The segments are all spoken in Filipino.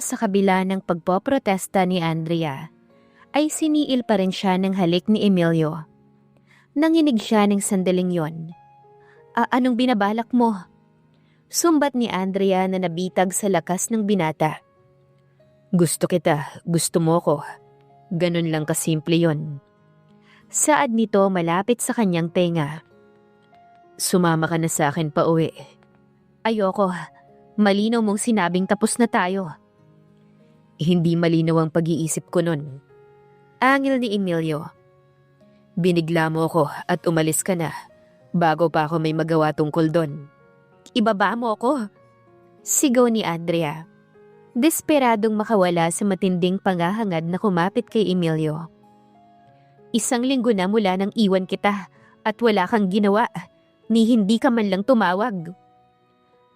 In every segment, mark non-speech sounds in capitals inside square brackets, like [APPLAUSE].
Sa kabila ng pagpoprotesta ni Andrea, ay siniil pa rin siya ng halik ni Emilio. Nanginig siya ng sandaling yon. "A- anong binabalak mo? Sumbat ni Andrea na nabitag sa lakas ng binata. Gusto kita, gusto mo ko. Ganun lang kasimple yon. Saad nito malapit sa kanyang tenga. Sumama ka na sa akin pa uwi. Ayoko. Malinaw mong sinabing tapos na tayo. Hindi malinaw ang pag-iisip ko nun. Angil ni Emilio. Binigla mo ko at umalis ka na bago pa ako may magawa tungkol doon. Ibaba mo ako. Sigaw ni Andrea. Desperadong makawala sa matinding pangahangad na kumapit kay Emilio. Isang linggo na mula nang iwan kita at wala kang ginawa, ni hindi ka man lang tumawag.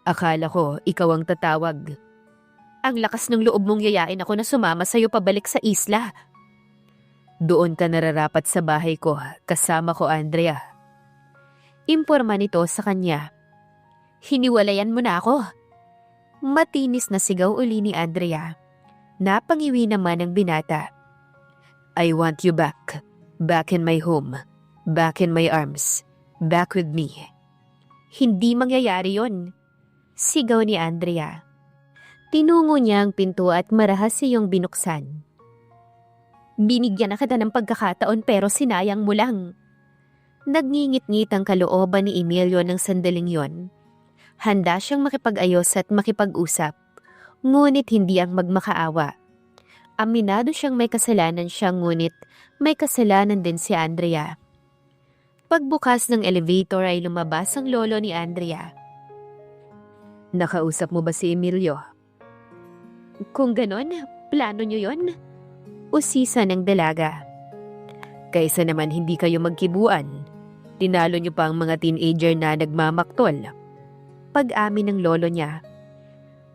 Akala ko ikaw ang tatawag. Ang lakas ng loob mong yayain ako na sumama sa'yo pabalik sa isla. Doon ka nararapat sa bahay ko, kasama ko Andrea. Imporma nito sa kanya. Hiniwalayan mo na ako. Matinis na sigaw uli ni Andrea. Napangiwi naman ang binata. I want you back. Back in my home. Back in my arms. Back with me. Hindi mangyayari yon. Sigaw ni Andrea. Tinungo niya ang pinto at marahas siyang binuksan. Binigyan na kita ng pagkakataon pero sinayang mo lang. Nagngingit-ngit ang kalooban ni Emilio ng sandaling yon. Handa siyang makipag-ayos at makipag-usap, ngunit hindi ang magmakaawa. Aminado siyang may kasalanan siya ngunit may kasalanan din si Andrea. Pagbukas ng elevator ay lumabas ang lolo ni Andrea. Nakausap mo ba si Emilio? Kung ganon, plano niyo yon? Usisa ng dalaga. Kaysa naman hindi kayo magkibuan, tinalo niyo pa ang mga teenager na nagmamaktol. Pag-amin ng lolo niya.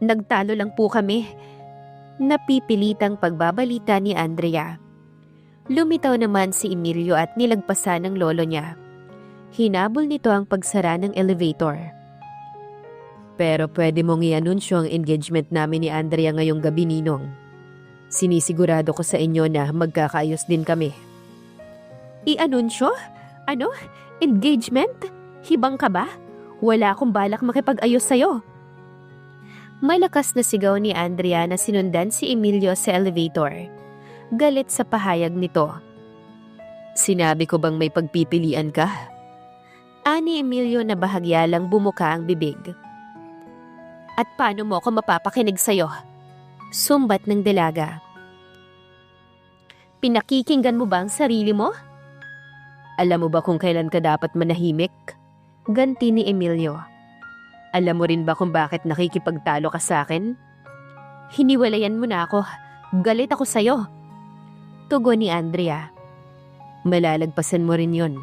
Nagtalo lang po kami. Napipilitang pagbabalita ni Andrea. Lumitaw naman si Emilio at nilagpasan ng lolo niya. Hinabol nito ang pagsara ng elevator. Pero pwede mong i-anunsyo ang engagement namin ni Andrea ngayong gabi, Ninong. Sinisigurado ko sa inyo na magkakaayos din kami. I-anunsyo? Ano? Engagement? Hibang ka ba? Wala akong balak makipag-ayos sa'yo. Malakas na sigaw ni Andrea na sinundan si Emilio sa elevator. Galit sa pahayag nito. Sinabi ko bang may pagpipilian ka? Ani Emilio na bahagya lang bumuka ang bibig. At paano mo ako mapapakinig sa'yo? Sumbat ng dalaga. Pinakikinggan mo ba ang sarili mo? Alam mo ba kung kailan ka dapat manahimik? Ganti ni Emilio. Alam mo rin ba kung bakit nakikipagtalo ka sa akin? Hiniwalayan mo na ako. Galit ako sa'yo. Tugon ni Andrea. Malalagpasan mo rin yon.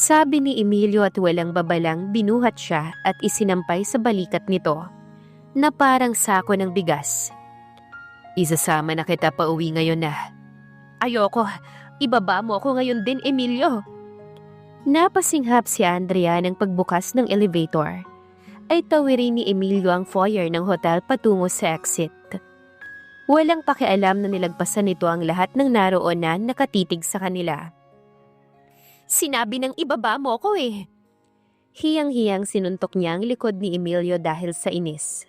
Sabi ni Emilio at walang babalang binuhat siya at isinampay sa balikat nito na parang sako ng bigas. Isasama na kita pa uwi ngayon na. Ayoko, ibaba mo ako ngayon din Emilio. Napasinghap si Andrea ng pagbukas ng elevator. Ay tawirin ni Emilio ang foyer ng hotel patungo sa exit. Walang pakialam na nilagpasan nito ang lahat ng naroon na nakatitig sa kanila. Sinabi ng ibaba mo ko eh. Hiyang-hiyang sinuntok niya ang likod ni Emilio dahil sa inis.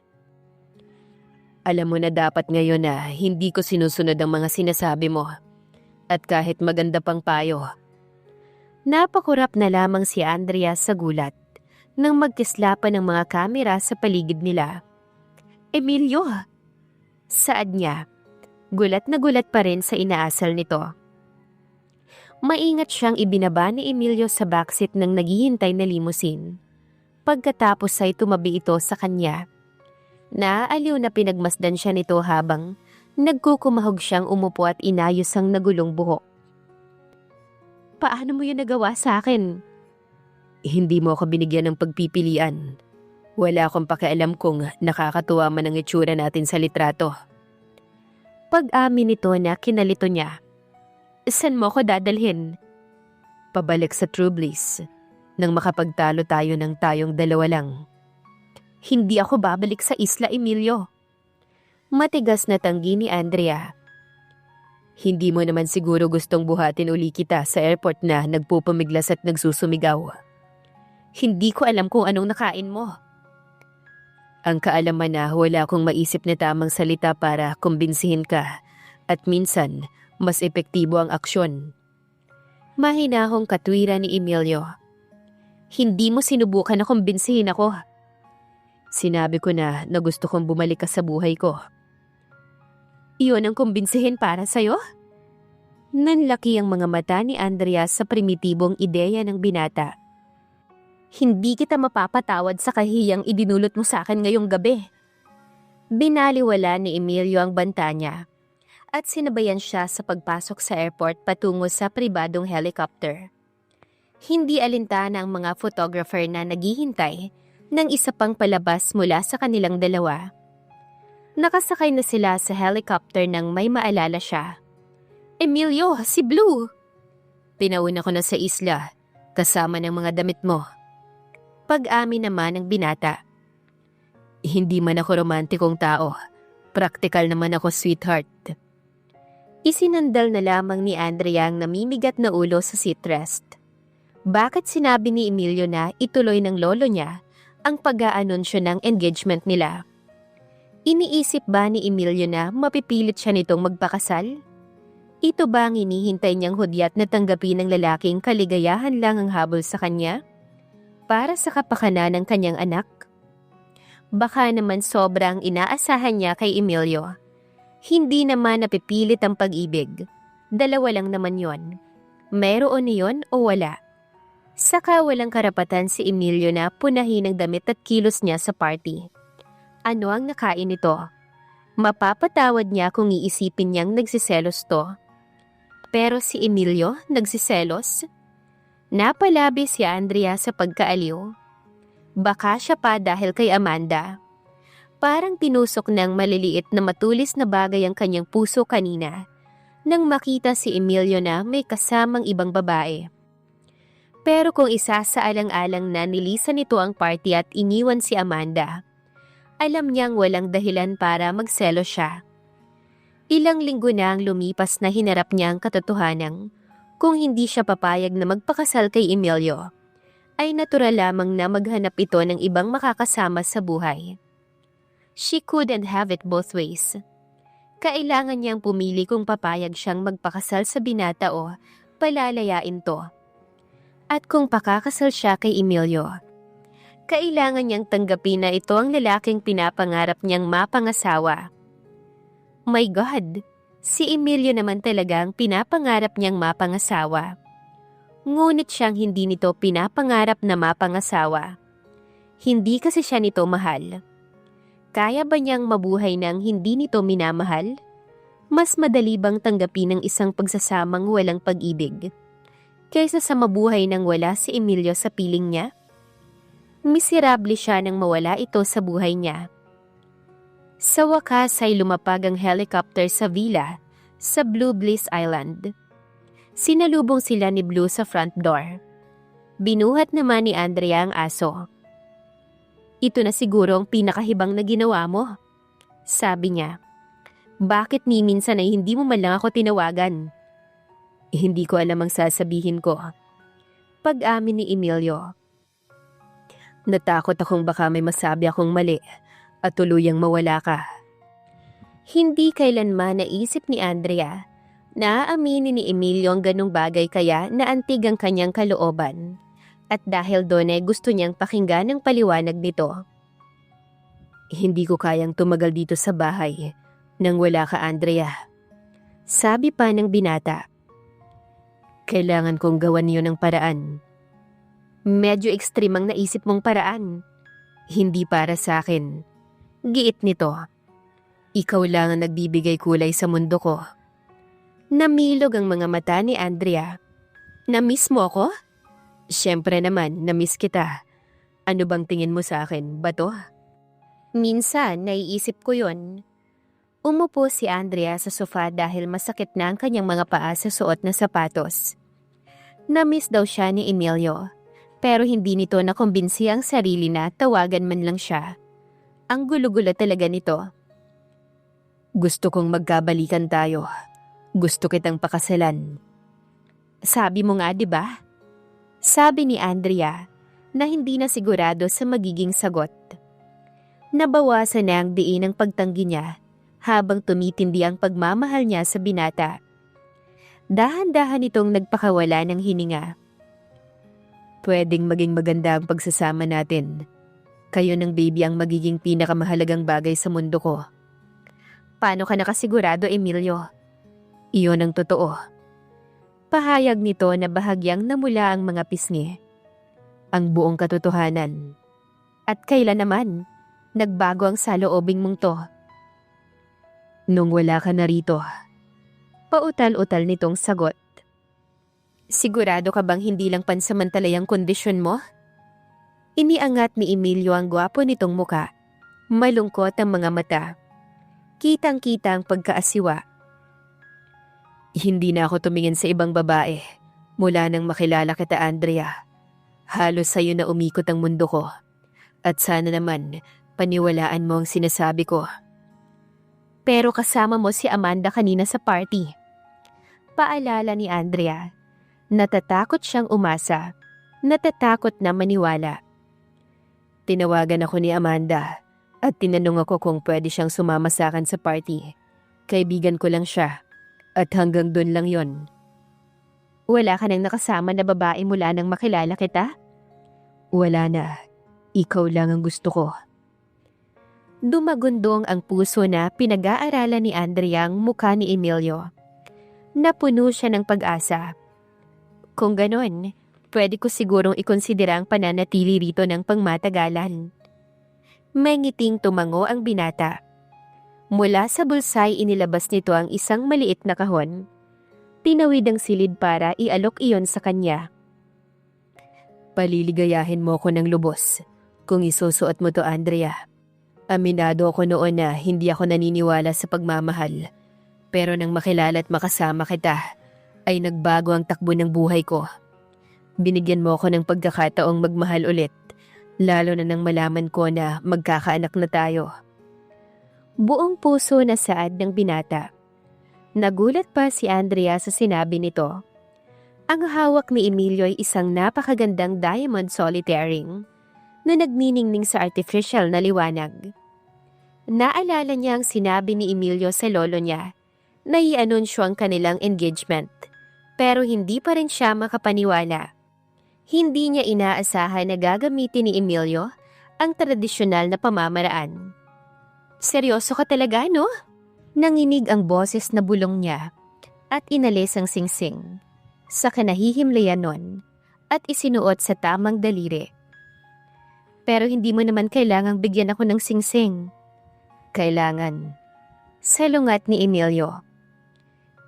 Alam mo na dapat ngayon na hindi ko sinusunod ang mga sinasabi mo. At kahit maganda pang payo. Napakurap na lamang si Andrea sa gulat nang magkislapan ng mga kamera sa paligid nila. Emilio! Saad niya. Gulat na gulat pa rin sa inaasal nito. Maingat siyang ibinaba ni Emilio sa backseat ng naghihintay na limousine. Pagkatapos ay tumabi ito sa kanya. Naaaliw na pinagmasdan siya nito habang nagkukumahog siyang umupo at inayos ang nagulong buhok. Paano mo yun nagawa sa akin? Hindi mo ako binigyan ng pagpipilian. Wala akong pakialam kung nakakatuwa man ang itsura natin sa litrato. Pag-amin nito na kinalito niya. San mo ko dadalhin? Pabalik sa True Bliss nang makapagtalo tayo ng tayong dalawa lang. Hindi ako babalik sa isla, Emilio. Matigas na tanggi ni Andrea. Hindi mo naman siguro gustong buhatin uli kita sa airport na nagpupumiglas at nagsusumigaw. Hindi ko alam kung anong nakain mo. Ang kaalaman na wala akong maisip na tamang salita para kumbinsihin ka at minsan mas epektibo ang aksyon. Mahinahong katwiran ni Emilio. Hindi mo sinubukan na kumbinsihin ako. Sinabi ko na na gusto kong bumalik ka sa buhay ko. Iyon ang kumbinsihin para sa'yo? Nanlaki ang mga mata ni Andrea sa primitibong ideya ng binata. Hindi kita mapapatawad sa kahiyang idinulot mo sa akin ngayong gabi. Binaliwala ni Emilio ang banta niya at sinabayan siya sa pagpasok sa airport patungo sa pribadong helicopter. Hindi alintana ang mga photographer na naghihintay ng isa pang palabas mula sa kanilang dalawa. Nakasakay na sila sa helicopter nang may maalala siya. Emilio, si Blue! Pinauna ko na sa isla, kasama ng mga damit mo. Pag-amin naman ng binata. Hindi man ako romantikong tao. Praktikal naman ako, sweetheart. Isinandal na lamang ni Andrea ang namimigat na ulo sa seatrest. Bakit sinabi ni Emilio na ituloy ng lolo niya ang pag-aanunsyo ng engagement nila? Iniisip ba ni Emilio na mapipilit siya nitong magpakasal? Ito ba ang inihintay niyang hudyat na tanggapin ng lalaking kaligayahan lang ang habol sa kanya? Para sa kapakanan ng kanyang anak? Baka naman sobrang inaasahan niya kay Emilio. Hindi naman napipilit ang pag-ibig. Dalawa lang naman yon. Meron niyon o wala. Saka walang karapatan si Emilio na punahin ang damit at kilos niya sa party. Ano ang nakain nito? Mapapatawad niya kung iisipin niyang nagsiselos to. Pero si Emilio nagsiselos? Napalabi si Andrea sa pagkaaliw. Baka siya pa dahil kay Amanda. Parang tinusok ng maliliit na matulis na bagay ang kanyang puso kanina nang makita si Emilio na may kasamang ibang babae. Pero kung isa sa alang-alang na nilisan nito ang party at iniwan si Amanda, alam niyang walang dahilan para magselo siya. Ilang linggo na ang lumipas na hinarap niya ang katotohanan kung hindi siya papayag na magpakasal kay Emilio, ay natural lamang na maghanap ito ng ibang makakasama sa buhay. She couldn't have it both ways. Kailangan niyang pumili kung papayag siyang magpakasal sa binata o palalayain to. At kung pakakasal siya kay Emilio, kailangan niyang tanggapin na ito ang lalaking pinapangarap niyang mapangasawa. My God, si Emilio naman talaga ang pinapangarap niyang mapangasawa. Ngunit siyang hindi nito pinapangarap na mapangasawa. Hindi kasi siya nito mahal. Kaya ba niyang mabuhay nang hindi nito minamahal? Mas madali bang tanggapin ng isang pagsasamang walang pag-ibig? Kaysa sa mabuhay nang wala si Emilio sa piling niya? Miserable siya nang mawala ito sa buhay niya. Sa wakas ay lumapag ang helicopter sa villa sa Blue Bliss Island. Sinalubong sila ni Blue sa front door. Binuhat naman ni Andrea ang aso. Ito na siguro ang pinakahibang na ginawa mo. Sabi niya, bakit ni minsan ay hindi mo man lang ako tinawagan? Hindi ko alam ang sasabihin ko. Pag-amin ni Emilio, Natakot akong baka may masabi akong mali at tuluyang mawala ka. Hindi kailanman naisip ni Andrea na aaminin ni Emilio ang ganong bagay kaya naantig ang kanyang kalooban. At dahil doon ay gusto niyang pakinggan ang paliwanag nito. Hindi ko kayang tumagal dito sa bahay nang wala ka Andrea. Sabi pa ng binata. Kailangan kong gawan niyo ng paraan Medyo ekstrem ang naisip mong paraan. Hindi para sa akin. Giit nito. Ikaw lang ang nagbibigay kulay sa mundo ko. Namilog ang mga mata ni Andrea. Namiss mo ako? Siyempre naman, namiss kita. Ano bang tingin mo sa akin, bato? Minsan, naiisip ko yon. Umupo si Andrea sa sofa dahil masakit na ang kanyang mga paa sa suot na sapatos. Namiss daw siya ni Emilio pero hindi nito nakumbinsi ang sarili na tawagan man lang siya. Ang gulo-gulo talaga nito. Gusto kong magkabalikan tayo. Gusto kitang pakasalan. Sabi mo nga, di ba? Sabi ni Andrea na hindi na sigurado sa magiging sagot. Nabawasan na ang diin ng pagtanggi niya habang tumitindi ang pagmamahal niya sa binata. Dahan-dahan itong nagpakawala ng hininga. Pwedeng maging maganda ang pagsasama natin. Kayo ng baby ang magiging pinakamahalagang bagay sa mundo ko. Paano ka nakasigurado, Emilio? Iyon ang totoo. Pahayag nito na bahagyang namula ang mga pisngi. Ang buong katotohanan. At kailan naman, nagbago ang saloobing mong to. Nung wala ka na rito, pautal-utal nitong sagot. Sigurado ka bang hindi lang pansamantalayang kondisyon mo? Iniangat ni Emilio ang gwapo nitong muka. Malungkot ang mga mata. Kitang-kita ang pagkaasiwa. Hindi na ako tumingin sa ibang babae mula nang makilala kita, Andrea. Halos sa'yo na umikot ang mundo ko. At sana naman, paniwalaan mo ang sinasabi ko. Pero kasama mo si Amanda kanina sa party. Paalala ni Andrea. Natatakot siyang umasa. Natatakot na maniwala. Tinawagan ako ni Amanda at tinanong ako kung pwede siyang sumama sa akin sa party. Kaibigan ko lang siya at hanggang doon lang yon. Wala ka nang nakasama na babae mula nang makilala kita? Wala na. Ikaw lang ang gusto ko. Dumagundong ang puso na pinag-aaralan ni Andrea ang mukha ni Emilio. Napuno siya ng pag-asa. Kung ganon, pwede ko sigurong ikonsidera ang pananatili rito ng pangmatagalan. May ngiting tumango ang binata. Mula sa bulsay inilabas nito ang isang maliit na kahon. Tinawid ang silid para ialok iyon sa kanya. Paliligayahin mo ko ng lubos kung isusuot mo to Andrea. Aminado ako noon na hindi ako naniniwala sa pagmamahal. Pero nang makilala at makasama kita, ay nagbago ang takbo ng buhay ko. Binigyan mo ako ng pagkakataong magmahal ulit, lalo na nang malaman ko na magkakaanak na tayo. Buong puso na saad ng binata. Nagulat pa si Andrea sa sinabi nito. Ang hawak ni Emilio ay isang napakagandang diamond solitaire ring na nagniningning sa artificial na liwanag. Naalala niya ang sinabi ni Emilio sa lolo niya na i-anunsyo ang kanilang engagement pero hindi pa rin siya makapaniwala. Hindi niya inaasahan na gagamitin ni Emilio ang tradisyonal na pamamaraan. Seryoso ka talaga, no? Nanginig ang boses na bulong niya at inalis ang singsing. Sa kanahihimlayan nun at isinuot sa tamang daliri. Pero hindi mo naman kailangang bigyan ako ng singsing. Kailangan. Salungat ni Emilio.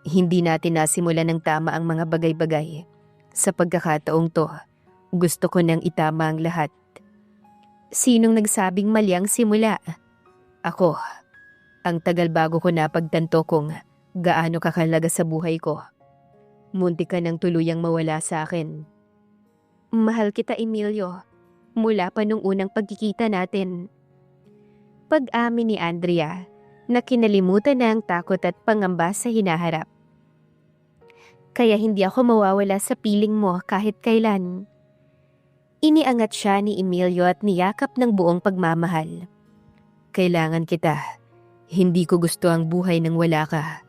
Hindi natin nasimulan ng tama ang mga bagay-bagay. Sa pagkakataong to, gusto ko nang itama ang lahat. Sinong nagsabing mali ang simula? Ako. Ang tagal bago ko napagtanto kung gaano kakalaga sa buhay ko. Munti ka nang tuluyang mawala sa akin. Mahal kita, Emilio. Mula pa nung unang pagkikita natin. Pag-amin ni Andrea na kinalimutan na ang takot at pangamba sa hinaharap. Kaya hindi ako mawawala sa piling mo kahit kailan. Iniangat siya ni Emilio at niyakap ng buong pagmamahal. Kailangan kita. Hindi ko gusto ang buhay nang wala ka.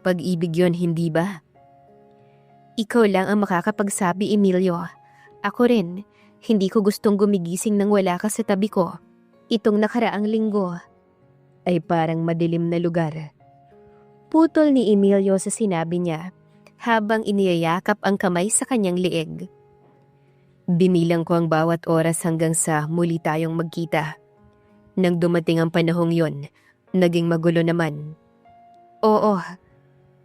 Pag-ibig yon hindi ba? Ikaw lang ang makakapagsabi, Emilio. Ako rin, hindi ko gustong gumigising nang wala ka sa tabi ko. Itong nakaraang linggo ay parang madilim na lugar. Putol ni Emilio sa sinabi niya habang iniyayakap ang kamay sa kanyang lieg. Binilang ko ang bawat oras hanggang sa muli tayong magkita. Nang dumating ang panahong yon, naging magulo naman. Oo,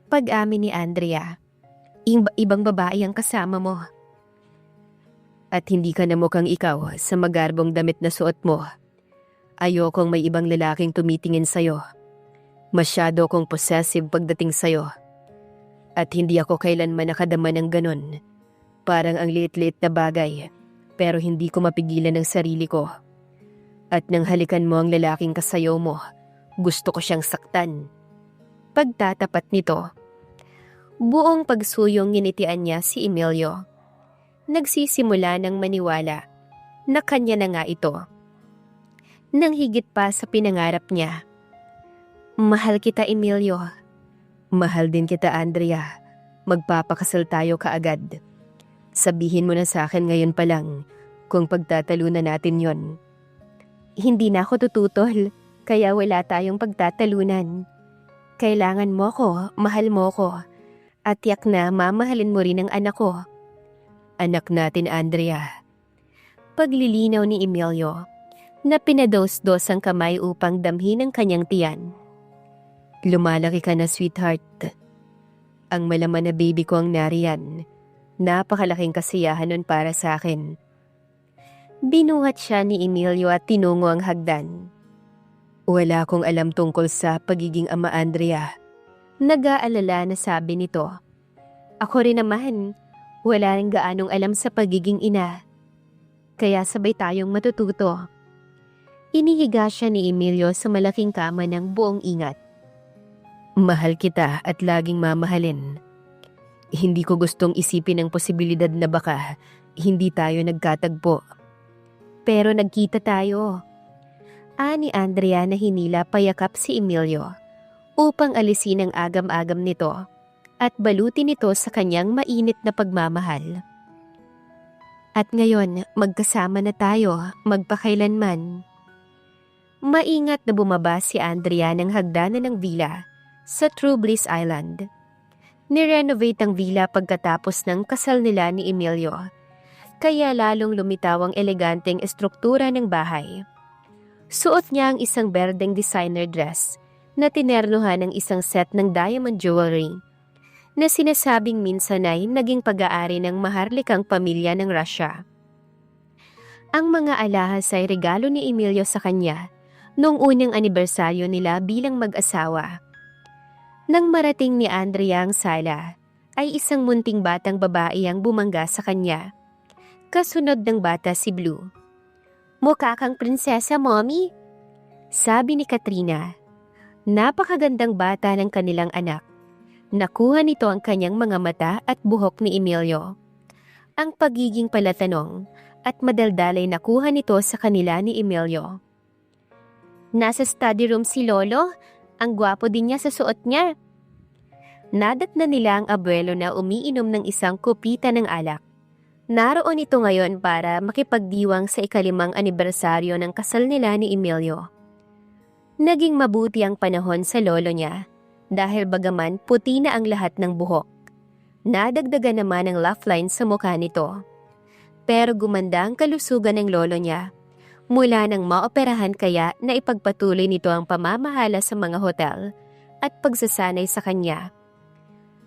pag-amin ni Andrea, iba- ibang babae ang kasama mo. At hindi ka na mukhang ikaw sa magarbong damit na suot mo. Ayokong may ibang lalaking tumitingin sa'yo. Masyado kong possessive pagdating sa'yo. At hindi ako kailanman nakadama ng ganon. Parang ang liit-liit na bagay, pero hindi ko mapigilan ang sarili ko. At nang halikan mo ang lalaking kasayo mo, gusto ko siyang saktan. pagtatapat nito. Buong pagsuyong nginitian niya si Emilio. Nagsisimula ng maniwala na kanya na nga ito. Nang higit pa sa pinangarap niya. Mahal kita, Emilio. Mahal din kita, Andrea. Magpapakasal tayo kaagad. Sabihin mo na sa akin ngayon pa lang kung pagtatalunan natin yon. Hindi na ako tututol, kaya wala tayong pagtatalunan. Kailangan mo ko, mahal mo ko. At yak na mamahalin mo rin ang anak ko. Anak natin, Andrea. Paglilinaw ni Emilio, na pinados-dos ang kamay upang damhin ang kanyang tiyan. Lumalaki ka na, sweetheart. Ang malaman na baby ko ang nariyan. Napakalaking kasiyahan nun para sa akin. Binuhat siya ni Emilio at tinungo ang hagdan. Wala akong alam tungkol sa pagiging ama Andrea. Nag-aalala na sabi nito. Ako rin naman, wala rin gaanong alam sa pagiging ina. Kaya sabay tayong matututo. Inihiga siya ni Emilio sa malaking kama ng buong ingat. Mahal kita at laging mamahalin. Hindi ko gustong isipin ang posibilidad na baka hindi tayo nagkatagpo. Pero nagkita tayo. Ani Andrea na hinila payakap si Emilio upang alisin ang agam-agam nito at balutin ito sa kanyang mainit na pagmamahal. At ngayon, magkasama na tayo, magpakailanman. Maingat na bumaba si Andrea ng hagdanan ng villa sa True Bliss Island. Nirenovate ang villa pagkatapos ng kasal nila ni Emilio, kaya lalong lumitaw ang eleganteng estruktura ng bahay. Suot niya ang isang berdeng designer dress na tinernuhan ng isang set ng diamond jewelry na sinasabing minsan ay naging pag-aari ng maharlikang pamilya ng Russia. Ang mga alahas ay regalo ni Emilio sa kanya noong unang anibersaryo nila bilang mag-asawa. Nang marating ni Andrea ang sala, ay isang munting batang babae ang bumangga sa kanya. Kasunod ng bata si Blue. Mukha kang prinsesa, mommy. Sabi ni Katrina. Napakagandang bata ng kanilang anak. Nakuha nito ang kanyang mga mata at buhok ni Emilio. Ang pagiging palatanong at madaldalay nakuha nito sa kanila ni Emilio. Nasa study room si Lolo, ang gwapo din niya sa suot niya. Nadat na nila ang abuelo na umiinom ng isang kupita ng alak. Naroon ito ngayon para makipagdiwang sa ikalimang anibersaryo ng kasal nila ni Emilio. Naging mabuti ang panahon sa lolo niya dahil bagaman puti na ang lahat ng buhok. Nadagdagan naman ang laugh line sa mukha nito. Pero gumanda ang kalusugan ng lolo niya mula nang maoperahan kaya na ipagpatuloy nito ang pamamahala sa mga hotel at pagsasanay sa kanya.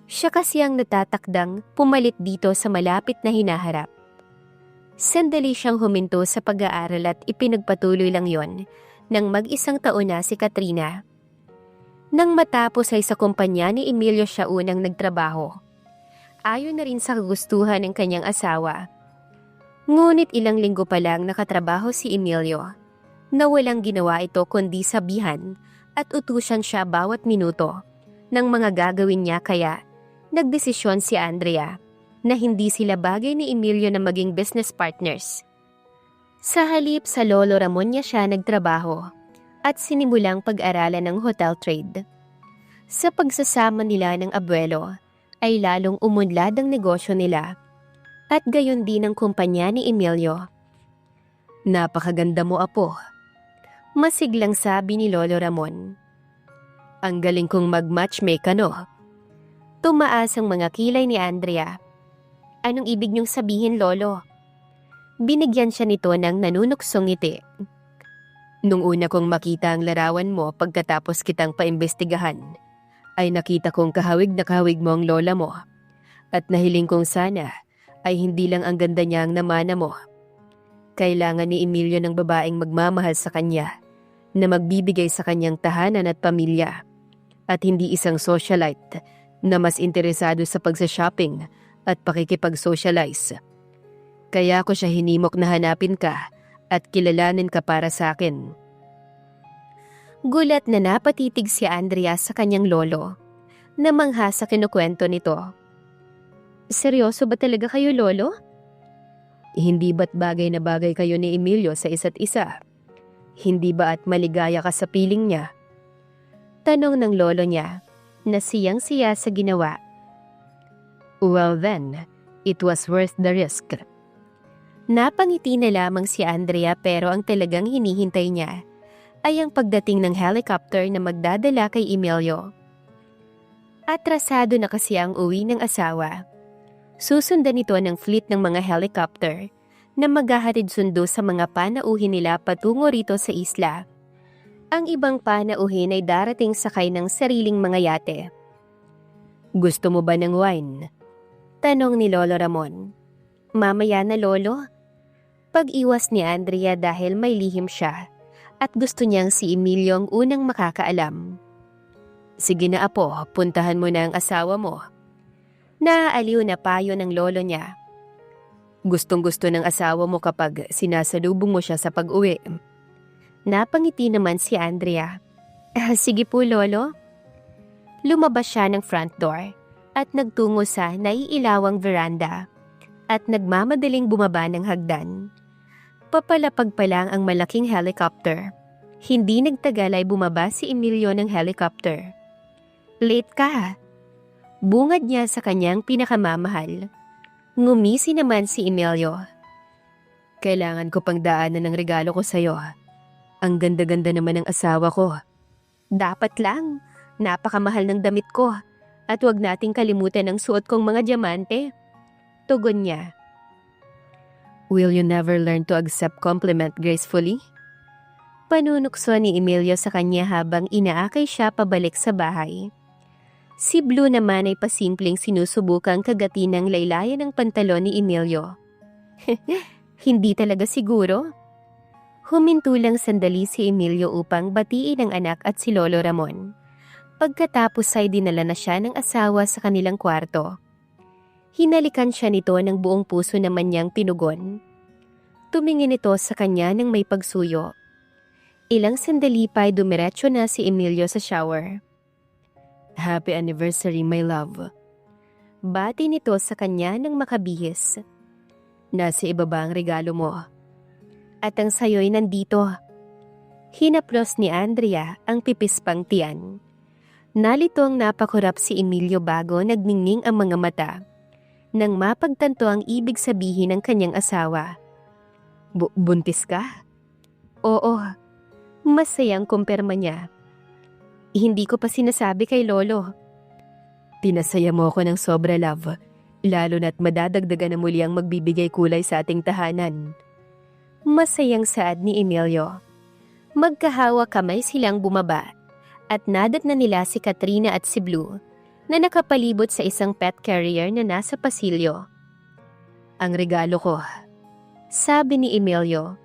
Siya kasi ang natatakdang pumalit dito sa malapit na hinaharap. Sandali siyang huminto sa pag-aaral at ipinagpatuloy lang yon nang mag-isang taon na si Katrina. Nang matapos ay sa kumpanya ni Emilio siya unang nagtrabaho. Ayon na rin sa kagustuhan ng kanyang asawa. Ngunit ilang linggo pa lang nakatrabaho si Emilio na walang ginawa ito kundi sabihan at utusan siya bawat minuto ng mga gagawin niya kaya nagdesisyon si Andrea na hindi sila bagay ni Emilio na maging business partners. Sa halip sa Lolo Ramon niya siya nagtrabaho at sinimulang pag-aralan ng hotel trade. Sa pagsasama nila ng abuelo, ay lalong umunlad ang negosyo nila at gayon din ang kumpanya ni Emilio. Napakaganda mo apo. Masiglang sabi ni Lolo Ramon. Ang galing kong mag-matchmake ano. Tumaas ang mga kilay ni Andrea. Anong ibig niyong sabihin, Lolo? Binigyan siya nito ng nanunuksong ngiti. Nung una kong makita ang larawan mo pagkatapos kitang paimbestigahan, ay nakita kong kahawig na kahawig mo ang lola mo. At nahiling kong sana ay hindi lang ang ganda niya ang namana mo. Kailangan ni Emilio ng babaeng magmamahal sa kanya, na magbibigay sa kanyang tahanan at pamilya, at hindi isang socialite na mas interesado sa pagsa-shopping at pakikipag-socialize. Kaya ko siya hinimok na hanapin ka at kilalanin ka para sa akin. Gulat na napatitig si Andrea sa kanyang lolo. Namangha sa kinukwento nito. Seryoso ba talaga kayo, lolo? Hindi ba't bagay na bagay kayo ni Emilio sa isa't isa? Hindi ba at maligaya ka sa piling niya? Tanong ng lolo niya na siyang siya sa ginawa. Well then, it was worth the risk. Napangiti na lamang si Andrea pero ang talagang hinihintay niya ay ang pagdating ng helicopter na magdadala kay Emilio. Atrasado na kasi ang uwi ng asawa. Susundan ito ng fleet ng mga helicopter na maghahatid sundo sa mga panauhin nila patungo rito sa isla. Ang ibang panauhin ay darating sakay ng sariling mga yate. Gusto mo ba ng wine? Tanong ni Lolo Ramon. Mamaya na lolo. Pag-iwas ni Andrea dahil may lihim siya at gusto niyang si Emilio ang unang makakaalam. Sige na apo, puntahan mo na ang asawa mo. Naaaliw na payo ng lolo niya. Gustong gusto ng asawa mo kapag sinasalubong mo siya sa pag-uwi. Napangiti naman si Andrea. "Ah, Sige po lolo. Lumabas siya ng front door at nagtungo sa naiilawang veranda at nagmamadaling bumaba ng hagdan. Papalapag pa lang ang malaking helicopter. Hindi nagtagal ay bumaba si Emilio ng helicopter. Late ka. Bungad niya sa kanyang pinakamamahal. Ngumisi naman si Emilio. Kailangan ko pang daanan ng regalo ko sa'yo. Ang ganda-ganda naman ng asawa ko. Dapat lang. Napakamahal ng damit ko. At huwag nating kalimutan ang suot kong mga diamante. Tugon niya. Will you never learn to accept compliment gracefully? Panunukso ni Emilio sa kanya habang inaakay siya pabalik sa bahay. Si Blue naman ay pasimpleng sinusubukang kagati ng laylayan ng pantalon ni Emilio. [LAUGHS] Hindi talaga siguro. Huminto lang sandali si Emilio upang batiin ang anak at si Lolo Ramon. Pagkatapos ay dinala na siya ng asawa sa kanilang kwarto. Hinalikan siya nito ng buong puso naman niyang pinugon. Tumingin ito sa kanya ng may pagsuyo. Ilang sandali pa ay dumiretso na si Emilio sa shower. Happy anniversary, my love. Bati nito sa kanya ng makabihis. Nasa ibaba ang regalo mo. At ang sayo'y nandito. Hinaplos ni Andrea ang pipispang tiyan. Nalito ang napakurap si Emilio bago nagningning ang mga mata nang mapagtanto ang ibig sabihin ng kanyang asawa. Bu- buntis ka? Oo. Masayang kumpirma niya. Hindi ko pa sinasabi kay Lolo. Pinasaya mo ako ng sobra love, lalo na't madadagdagan na muli ang magbibigay kulay sa ating tahanan. Masayang saad ni Emilio. Magkahawa kamay silang bumaba at nadat na nila si Katrina at si Blue na nakapalibot sa isang pet carrier na nasa pasilyo. Ang regalo ko, sabi ni Emilio.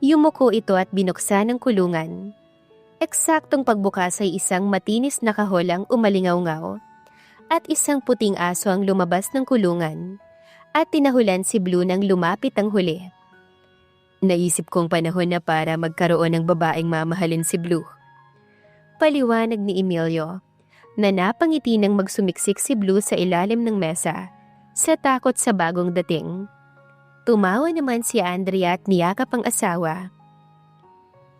Yumuko ito at binuksan ang kulungan. Eksaktong pagbukas ay isang matinis na kaholang umalingaw-ngaw at isang puting aso ang lumabas ng kulungan at tinahulan si Blue nang lumapit ang huli. Naisip kong panahon na para magkaroon ng babaeng mamahalin si Blue. Paliwanag ni Emilio na napangiti nang magsumiksik si Blue sa ilalim ng mesa sa takot sa bagong dating. Tumawa naman si Andrea at niyakap ang asawa.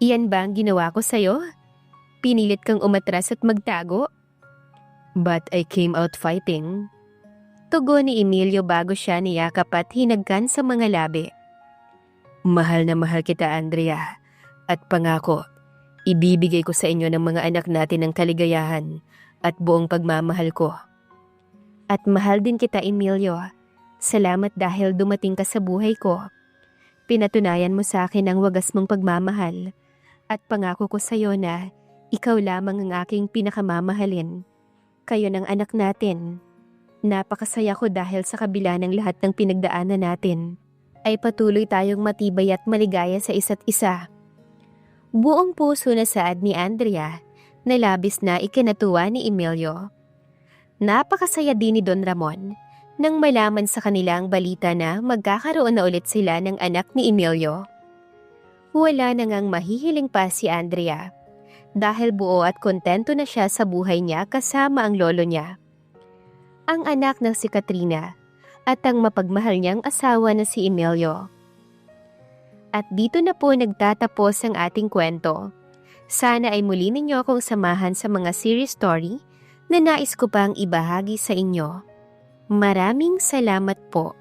Iyan ba ang ginawa ko sa'yo? Pinilit kang umatras at magtago? But I came out fighting. Tugon ni Emilio bago siya niyakap at hinagkan sa mga labi. Mahal na mahal kita, Andrea. At pangako, ibibigay ko sa inyo ng mga anak natin ang kaligayahan at buong pagmamahal ko. At mahal din kita, Emilio. Salamat dahil dumating ka sa buhay ko. Pinatunayan mo sa akin ang wagas mong pagmamahal at pangako ko sa iyo na ikaw lamang ang aking pinakamamahalin. Kayo ng anak natin. Napakasaya ko dahil sa kabila ng lahat ng pinagdaanan natin ay patuloy tayong matibay at maligaya sa isa't isa. Buong puso na saad ni Andrea na labis na ikinatuwa ni Emilio. Napakasaya din ni Don Ramon nang malaman sa kanila ang balita na magkakaroon na ulit sila ng anak ni Emilio. Wala na ngang mahihiling pa si Andrea dahil buo at kontento na siya sa buhay niya kasama ang lolo niya. Ang anak ng si Katrina at ang mapagmahal niyang asawa na si Emilio. At dito na po nagtatapos ang ating kwento. Sana ay muli ninyo akong samahan sa mga series story na nais ko pang ibahagi sa inyo. Maraming salamat po.